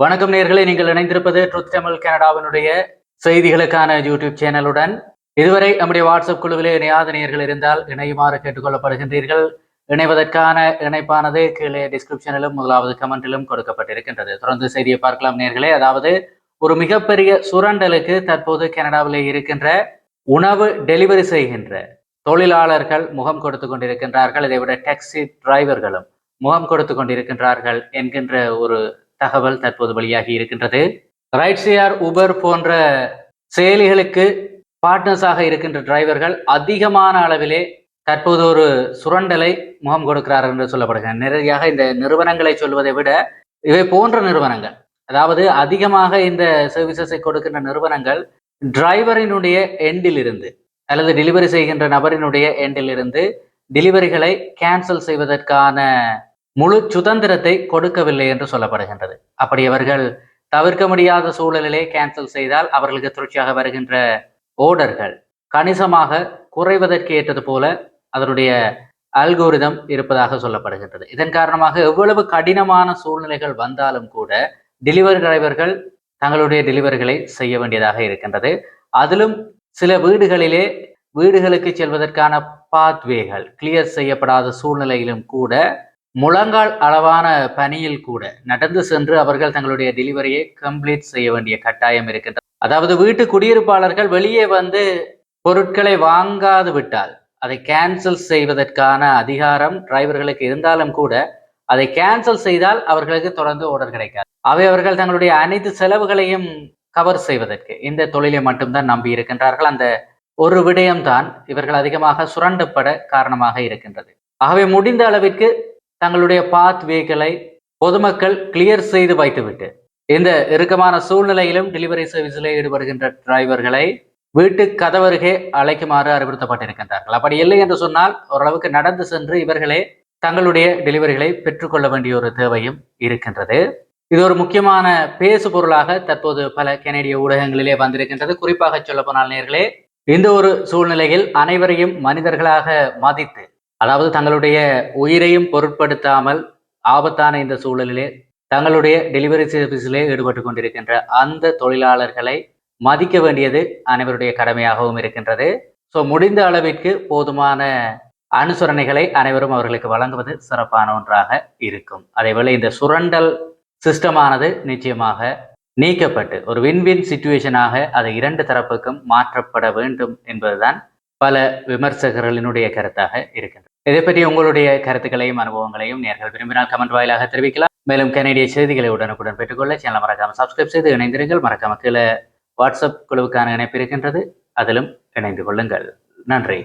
வணக்கம் நேர்களை நீங்கள் இணைந்திருப்பது ட்ருத் தமிழ் கனடாவினுடைய செய்திகளுக்கான யூடியூப் சேனலுடன். இதுவரை நம்முடைய வாட்ஸ்அப் குழுவிலே இணையாத நேர்கள் இருந்தால் இணையுமாறு கேட்டுக்கொள்ளப்படுகின்றீர்கள். இணைவதற்கான இணைப்பானது கீழே டிஸ்கிரிப்ஷனிலும் முதலாவது கமெண்டிலும் கொடுக்கப்பட்டிருக்கின்றது. தொடர்ந்து செய்தியை பார்க்கலாம் நேர்களே. அதாவது ஒரு மிகப்பெரிய சுரண்டலுக்கு தற்போது கனடாவிலே இருக்கின்ற உணவு டெலிவரி செய்கின்ற தொழிலாளர்கள் முகம் கொடுத்து கொண்டிருக்கின்றார்கள். இதை விட டாக்ஸி டிரைவர்களும் முகம் கொடுத்து கொண்டிருக்கின்றார்கள் என்கின்ற ஒரு தகவல் தற்போது வெளியாகி இருக்கின்றது. ரைட்ஷேர் உபர் போன்ற செயலிகளுக்கு பார்ட்னர்ஸாக இருக்கின்ற டிரைவர்கள் அதிகமான அளவிலே தற்போது ஒரு சுரண்டலை முகம் கொடுக்கிறார்கள் என்று சொல்லப்படுகிறது. நிறையாக இந்த நிறுவனங்களை சொல்வதை விட இவை போன்ற நிறுவனங்கள் அதாவது அதிகமாக இந்த சர்வீசஸை கொடுக்கின்ற நிறுவனங்கள் டிரைவரினுடைய எண்டில் இருந்து அல்லது டெலிவரி செய்கின்ற நபரினுடைய எண்டில் இருந்து டெலிவரிகளை கேன்சல் செய்வதற்கான முழு சுதந்திரத்தை கொடுக்கவில்லை என்று சொல்லப்படுகின்றது. அப்படி அவர்கள் தவிர்க்க முடியாத சூழலிலே கேன்சல் செய்தால் அவர்களுக்கு தொடர்ச்சியாக வருகின்ற ஓர்டர்கள் கணிசமாக குறைவதற்கு ஏற்றது போல அதனுடைய அல்கோரிதம் இருப்பதாக சொல்லப்படுகின்றது. இதன் காரணமாக எவ்வளவு கடினமான சூழ்நிலைகள் வந்தாலும் கூட டெலிவரி டிரைவர்கள் தங்களுடைய டெலிவரிகளை செய்ய வேண்டியதாக இருக்கின்றது. அதிலும் சில வீடுகளிலே வீடுகளுக்கு செல்வதற்கான பாத்வேகள் கிளியர் செய்யப்படாத சூழ்நிலையிலும் கூட முழங்கால் அளவான பணியில் கூட நடந்து சென்று அவர்கள் தங்களுடைய டெலிவரியை கம்ப்ளீட் செய்ய வேண்டிய கட்டாயம் இருக்கின்றது. அதாவது வீட்டு குடியிருப்பாளர்கள் வெளியே வந்து பொருட்களை வாங்காது விட்டால் அதை கேன்சல் செய்வதற்கான அதிகாரம் டிரைவர்களுக்கு இருந்தாலும் கூட அதை கேன்சல் செய்தால் அவர்களுக்கு தொடர்ந்து ஆர்டர் கிடைக்காது. அவை அவர்கள் தங்களுடைய அனைத்து செலவுகளையும் கவர் செய்வதற்கு இந்த தொழிலை மட்டும்தான் நம்பி இருக்கின்றார்கள். அந்த ஒரு விடயம்தான் இவர்கள் அதிகமாக சுரண்டப்பட காரணமாக இருக்கின்றது. ஆகவே முடிந்த அளவிற்கு தங்களுடைய பாத்வேகளை பொதுமக்கள் கிளியர் செய்து வைத்துவிட்டு இந்த இறுக்கமான சூழ்நிலையிலும் டெலிவரி சர்வீஸில் ஈடுபடுகின்ற டிரைவர்களை வீட்டு கதவருகே அழைக்குமாறு அறிவுறுத்தப்பட்டிருக்கின்றார்கள். அப்படி இல்லை என்று சொன்னால் ஓரளவுக்கு நடந்து சென்று இவர்களே தங்களுடைய டெலிவரிகளை பெற்றுக்கொள்ள வேண்டிய ஒரு தேவையும் இருக்கின்றது. இது ஒரு முக்கியமான பேசு பொருளாக தற்போது பல கனேடிய ஊடகங்களிலே வந்திருக்கின்றது. குறிப்பாக சொல்ல போனால் நேர்களே இந்த ஒரு சூழ்நிலையில் அனைவரையும் மனிதர்களாக மதித்து அதாவது தங்களுடைய உயிரையும் பொருட்படுத்தாமல் ஆபத்தான இந்த சூழலிலே தங்களுடைய டெலிவரி சர்வீஸிலே ஈடுபட்டு கொண்டிருக்கின்ற அந்த தொழிலாளர்களை மதிக்க வேண்டியது அனைவருடைய கடமையாகவும் இருக்கின்றது. ஸோ முடிந்த அளவிற்கு போதுமான அனுசரணைகளை அனைவரும் அவர்களுக்கு வழங்குவது சிறப்பான ஒன்றாக இருக்கும். அதேபோல இந்த சுரண்டல் சிஸ்டமானது நிச்சயமாக நீக்கப்பட்டு ஒரு வின்வின் சுச்சுவேஷனாக அது இரண்டு தரப்புக்கும் மாற்றப்பட வேண்டும் என்பதுதான் பல விமர்சகர்களினுடைய கருத்தாக இருக்கின்றது. இதை பற்றி உங்களுடைய கருத்துக்களையும் அனுபவங்களையும் நேர்கள் விரும்பினால் கமெண்ட் வாயிலாக தெரிவிக்கலாம். மேலும் கனேடிய செய்திகளை உடனுக்குடன் பெற்றுக்கொள்ள சேனல் மறக்காமல் சப்ஸ்கிரைப் செய்து இணைந்திருங்கள். மறக்காம கீழே வாட்ஸ்அப் குழுவுக்கான இணைப்பு இருக்கின்றது. அதிலும் இணைந்து கொள்ளுங்கள். நன்றி.